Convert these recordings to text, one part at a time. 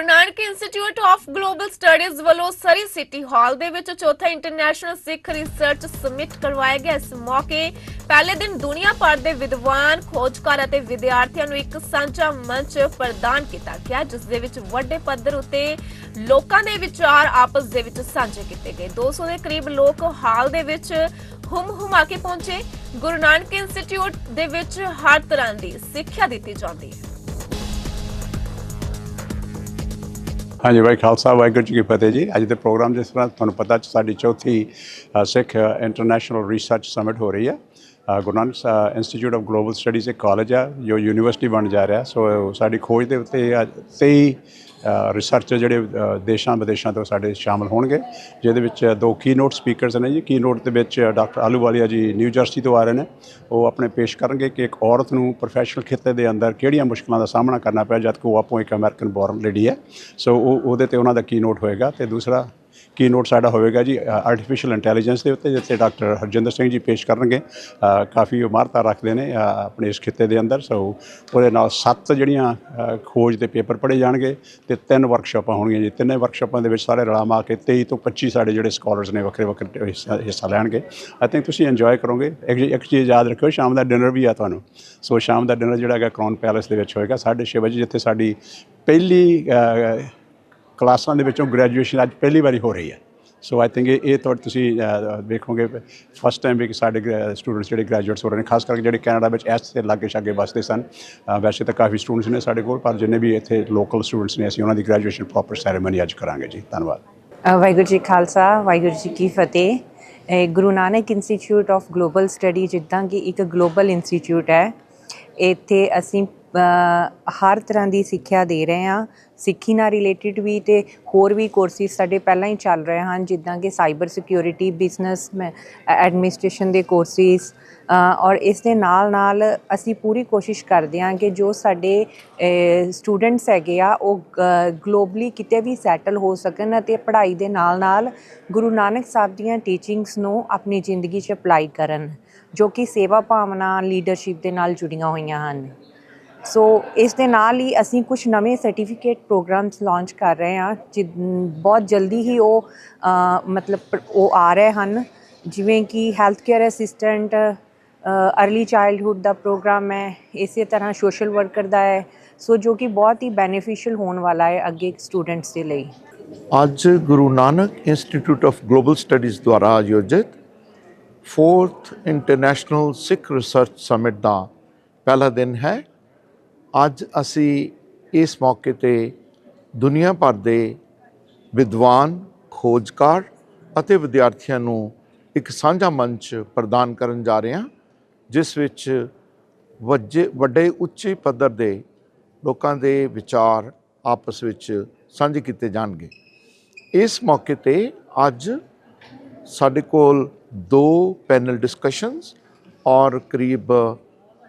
Nanak institute of global studies ਵੱਲੋਂ Surrey city ਹਾਲ ਦੇ ਵਿੱਚ ਚੌਥਾ ਇੰਟਰਨੈਸ਼ਨਲ ਸਿੱਖ ਰਿਸਰਚ ਸਮਿਟ ਕਰਵਾਇਆ ਗਿਆ। ਇਸ ਮੌਕੇ ਪਹਿਲੇ ਦਿਨ ਦੁਨੀਆ ਭਰ ਦੇ ਵਿਦਵਾਨ, ਖੋਜਕਾਰ ਅਤੇ ਵਿਦਿਆਰਥੀਆਂ ਨੂੰ ਇੱਕ ਸਾਂਝਾ ਮੰਚ ਪ੍ਰਦਾਨ ਕੀਤਾ ਗਿਆ, ਜਿਸ ਦੇ ਵਿੱਚ ਵੱਡੇ ਪੱਧਰ ਉੱਤੇ ਲੋਕਾਂ ਦੇ ਵਿਚਾਰ ਆਪਸ ਦੇ ਵਿੱਚ ਸਾਂਝੇ ਕੀਤੇ ਗਏ। 200 ਦੇ ਕਰੀਬ ਲੋਕ ਹਾਲ ਦੇ ਵਿੱਚ ਹੁਮ ਹੁਮਾ ਕੇ ਪਹੁੰਚੇ। ਗੁਰੂ ਨਾਨਕ ਇੰਸਟੀਚਿਊਟ ਦੇ ਵਿੱਚ ਹਰ ਤਰ੍ਹਾਂ ਦੀ ਸਿੱਖਿਆ ਦਿੱਤੀ ਜਾਂਦੀ ਹੈ। ਹਾਂਜੀ ਭਾਈ ਖਾਲਸਾ, ਵਾਹਿਗੁਰੂ ਜੀ ਕੀ ਫਤਿਹ ਜੀ। ਅੱਜ ਦੇ ਪ੍ਰੋਗਰਾਮ ਜਿਸ ਤਰ੍ਹਾਂ ਤੁਹਾਨੂੰ ਪਤਾ, ਸਾਡੀ ਚੌਥੀ ਸਿੱਖ ਇੰਟਰਨੈਸ਼ਨਲ ਰਿਸਰਚ ਸਮਿਟ ਹੋ ਰਹੀ ਹੈ। Guru Nanak institute of global studies ਇੱਕ ਕਾਲਜ ਆ, ਜੋ ਯੂਨੀਵਰਸਿਟੀ ਬਣ ਜਾ ਰਿਹਾ। ਸੋ ਸਾਡੀ ਖੋਜ ਦੇ ਉੱਤੇ ਅੱਜ 23 ਰਿਸਰਚਰ ਜਿਹੜੇ ਦੇਸ਼ਾਂ ਵਿਦੇਸ਼ਾਂ ਤੋਂ ਸਾਡੇ ਸ਼ਾਮਲ ਹੋਣਗੇ, ਜਿਹਦੇ ਵਿੱਚ ਦੋ ਕੀਨੋਟ ਸਪੀਕਰਸ ਨੇ ਜੀ। ਕੀਨੋਟ ਦੇ ਵਿੱਚ ਡਾਕਟਰ ਆਲੂਵਾਲੀਆ ਜੀ ਨਿਊ ਜਰਸੀ ਤੋਂ ਆ ਰਹੇ ਨੇ। ਉਹ ਆਪਣੇ ਪੇਸ਼ ਕਰਨਗੇ ਕਿ ਇੱਕ ਔਰਤ ਨੂੰ ਪ੍ਰੋਫੈਸ਼ਨਲ ਖੇਤਰ ਦੇ ਅੰਦਰ ਕਿਹੜੀਆਂ ਮੁਸ਼ਕਲਾਂ ਦਾ ਸਾਹਮਣਾ ਕਰਨਾ ਪਿਆ, ਜਦ ਕਿ ਉਹ ਆਪੋ ਇੱਕ ਅਮਰੀਕਨ ਬੋਰਨ ਲੇਡੀ ਹੈ। ਸੋ ਉਹ, ਉਹਦੇ ਤੇ ਉਹਨਾਂ ਦਾ ਕੀਨੋਟ ਹੋਏਗਾ ਤੇ ਦੂਸਰਾ ਕੀ ਨੋਟ ਸਾਡਾ ਹੋਵੇਗਾ ਜੀ ਆਰਟੀਫੀਸ਼ੀਅਲ ਇੰਟੈਲੀਜੈਂਸ ਦੇ ਉੱਤੇ, ਜਿੱਥੇ ਡਾਕਟਰ ਹਰਜਿੰਦਰ ਸਿੰਘ ਜੀ ਪੇਸ਼ ਕਰਨਗੇ। ਕਾਫੀ ਇਮਾਰਤਾਂ ਰੱਖਦੇ ਨੇ ਆਪਣੇ ਇਸ ਖਿੱਤੇ ਦੇ ਅੰਦਰ। ਸੋ ਉਹਦੇ ਨਾਲ ਸੱਤ ਜਿਹੜੀਆਂ ਖੋਜ ਦੇ ਪੇਪਰ ਪੜ੍ਹੇ ਜਾਣਗੇ ਤੇ ਤਿੰਨ ਵਰਕਸ਼ਾਪਾਂ ਹੋਣਗੀਆਂ ਜੀ। ਤਿੰਨੇ ਵਰਕਸ਼ਾਪਾਂ ਦੇ ਵਿੱਚ ਸਾਰੇ ਰਲਾ ਮਾ ਕੇ 23 ਤੋਂ 25 ਸਾਡੇ ਜਿਹੜੇ ਸਕਾਲਰਸ ਨੇ ਵੱਖਰੇ ਵੱਖਰੇ ਹਿੱਸਾ ਹਿੱਸਾ ਲੈਣਗੇ। ਆਈ ਥਿੰਕ ਤੁਸੀਂ ਇੰਜੋਏ ਕਰੋਗੇ। ਇੱਕ ਇੱਕ ਚੀਜ਼ ਯਾਦ ਰੱਖਿਓ, ਸ਼ਾਮ ਦਾ ਡਿਨਰ ਵੀ ਆ ਤੁਹਾਨੂੰ। ਸੋ ਸ਼ਾਮ ਦਾ ਡਿਨਰ ਜਿਹੜਾ ਹੈਗਾ ਕਰਾਊਨ ਪੈਲੇਸ ਦੇ ਵਿੱਚ ਹੋਏਗਾ। 6:30 ਵਜੇ ਜਿੱਥੇ ਸਾਡੀ ਪਹਿਲੀ ਕਲਾਸਾਂ ਦੇ ਵਿੱਚੋਂ ਗ੍ਰੈਜੂਏਸ਼ਨ ਅੱਜ ਪਹਿਲੀ ਵਾਰੀ ਹੋ ਰਹੀ ਹੈ। ਸੋ ਆਈ ਥਿੰਕ ਇਹ ਇਹ ਤੁਹਾਡੇ ਤੁਸੀਂ ਅ, ਵੇਖੋਗੇ ਫਸਟ ਟਾਈਮ ਵੀ ਕਿ ਸਾਡੇ ਸਟੂਡੈਂਟਸ ਜਿਹੜੇ ਗ੍ਰੈਜੂਏਟਸ ਹੋ ਰਹੇ ਨੇ ਖਾਸ ਕਰਕੇ ਜਿਹੜੇ ਕੈਨੇਡਾ ਵਿੱਚ ਐਸ ਤੇ ਲਾਗੇ ਛਾਗੇ ਵੱਸਦੇ ਸਨ। ਵੈਸੇ ਤਾਂ ਕਾਫੀ ਸਟੂਡੈਂਟਸ ਨੇ ਸਾਡੇ ਕੋਲ ਪਰ ਜਿੰਨੇ ਵੀ ਇੱਥੇ ਲੋਕਲ ਸਟੂਡੈਂਟਸ ਨੇ ਅਸੀਂ ਉਹਨਾਂ ਦੀ ਗ੍ਰੈਜੂਏਸ਼ਨ ਪ੍ਰੋਪਰ ਸੈਰੇਮਨੀ ਅੱਜ ਕਰਾਂਗੇ ਜੀ। ਧੰਨਵਾਦ। ਵਾਹਿਗੁਰੂ ਜੀ ਖਾਲਸਾ ਵਾਹਿਗੁਰੂ ਜੀ ਕੀ ਫਤਿਹ। ਇਹ Guru Nanak institute of global study ਜਿੱਦਾਂ ਕਿ ਇੱਕ ਗਲੋਬਲ ਇੰਸਟੀਚਿਊਟ ਹੈ। ਇੱਥੇ ਅਸੀਂ ਹਰ ਤਰ੍ਹਾਂ ਦੀ ਸਿੱਖਿਆ ਦੇ ਰਹੇ ਹਾਂ। ਸਿੱਖੀ ਨਾਲ ਰਿਲੇਟਡ ਵੀ ਤੇ ਹੋਰ ਵੀ ਕੋਰਸਿਸ ਸਾਡੇ ਪਹਿਲਾਂ ਹੀ ਚੱਲ ਰਹੇ ਹਨ, ਜਿੱਦਾਂ ਕਿ ਸਾਈਬਰ ਸਿਕਿਉਰਿਟੀ ਬਿਜ਼ਨਸ ਐਡਮਿਨਿਸਟ੍ਰੇਸ਼ਨ ਦੇ ਕੋਰਸਿਸ ਔਰ ਇਸ ਦੇ ਨਾਲ ਨਾਲ ਅਸੀਂ ਪੂਰੀ ਕੋਸ਼ਿਸ਼ ਕਰਦੇ ਹਾਂ ਕਿ ਜੋ ਸਾਡੇ ਸਟੂਡੈਂਟਸ ਹੈਗੇ ਆ, ਉਹ ਗਲੋਬਲੀ ਕਿਤੇ ਵੀ ਸੈਟਲ ਹੋ ਸਕਣ ਅਤੇ ਪੜ੍ਹਾਈ ਦੇ ਨਾਲ ਨਾਲ ਗੁਰੂ ਨਾਨਕ ਸਾਹਿਬ ਦੀਆਂ ਟੀਚਿੰਗਸ ਨੂੰ ਆਪਣੀ ਜ਼ਿੰਦਗੀ 'ਚ ਅਪਲਾਈ ਕਰਨ, ਜੋ ਕਿ ਸੇਵਾ ਭਾਵਨਾ ਲੀਡਰਸ਼ਿਪ ਦੇ ਨਾਲ ਜੁੜੀਆਂ ਹੋਈਆਂ ਹਨ। ਸੋ ਇਸ ਦੇ ਨਾਲ ਹੀ ਅਸੀਂ ਕੁਝ ਨਵੇਂ ਸਰਟੀਫਿਕੇਟ ਪ੍ਰੋਗਰਾਮਸ ਲਾਂਚ ਕਰ ਰਹੇ ਹਾਂ, ਜਿ- ਬਹੁਤ ਜਲਦੀ ਹੀ ਉਹ ਮਤਲਬ ਉਹ ਆ ਰਹੇ ਹਨ। ਜਿਵੇਂ ਕਿ health care assistant early childhood ਦਾ ਪ੍ਰੋਗਰਾਮ ਹੈ, ਇਸੇ ਤਰ੍ਹਾਂ ਸੋਸ਼ਲ ਵਰਕਰ ਦਾ ਹੈ। ਸੋ ਜੋ ਕਿ ਬਹੁਤ ਹੀ ਬੈਨੀਫੀਸ਼ੀਅਲ ਹੋਣ ਵਾਲਾ ਹੈ ਅੱਗੇ ਸਟੂਡੈਂਟਸ ਦੇ ਲਈ। ਅੱਜ Guru Nanak institute of global studies ਦੁਆਰਾ ਆਯੋਜਿਤ 4th international Sikh research summit ਦਾ ਪਹਿਲਾ ਦਿਨ ਹੈ। ਅੱਜ ਅਸੀਂ ਇਸ ਮੌਕੇ ਤੇ ਦੁਨੀਆ ਭਰ ਦੇ ਵਿਦਵਾਨ, ਖੋਜਕਾਰ ਅਤੇ ਵਿਦਿਆਰਥੀਆਂ ਨੂੰ ਇੱਕ ਸਾਂਝਾ ਮੰਚ ਪ੍ਰਦਾਨ ਕਰਨ ਜਾ ਰਹੇ ਹਾਂ, ਜਿਸ ਵਿੱਚ ਵੱਜੇ, ਵੱਡੇ ਉੱਚੇ ਪੱਧਰ ਦੇ ਲੋਕਾਂ ਦੇ ਵਿਚਾਰ ਆਪਸ ਵਿੱਚ ਸਾਂਝੇ ਕੀਤੇ ਜਾਣਗੇ। ਇਸ ਮੌਕੇ ਤੇ ਅੱਜ ਸਾਡੇ ਕੋਲ ਦੋ ਪੈਨਲ ਡਿਸਕਸ਼ਨਸ ਔਰ ਕਰੀਬ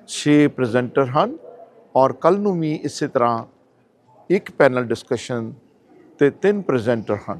6 ਪ੍ਰੈਜ਼ੈਂਟਰ ਹਨ। ਔਰ ਕੱਲ ਨੂੰ ਵੀ ਇਸੇ ਤਰ੍ਹਾਂ ਇੱਕ ਪੈਨਲ ਡਿਸਕਸ਼ਨ ਤੇ ਤਿੰਨ ਪ੍ਰੈਜ਼ੈਂਟਰ ਹਨ।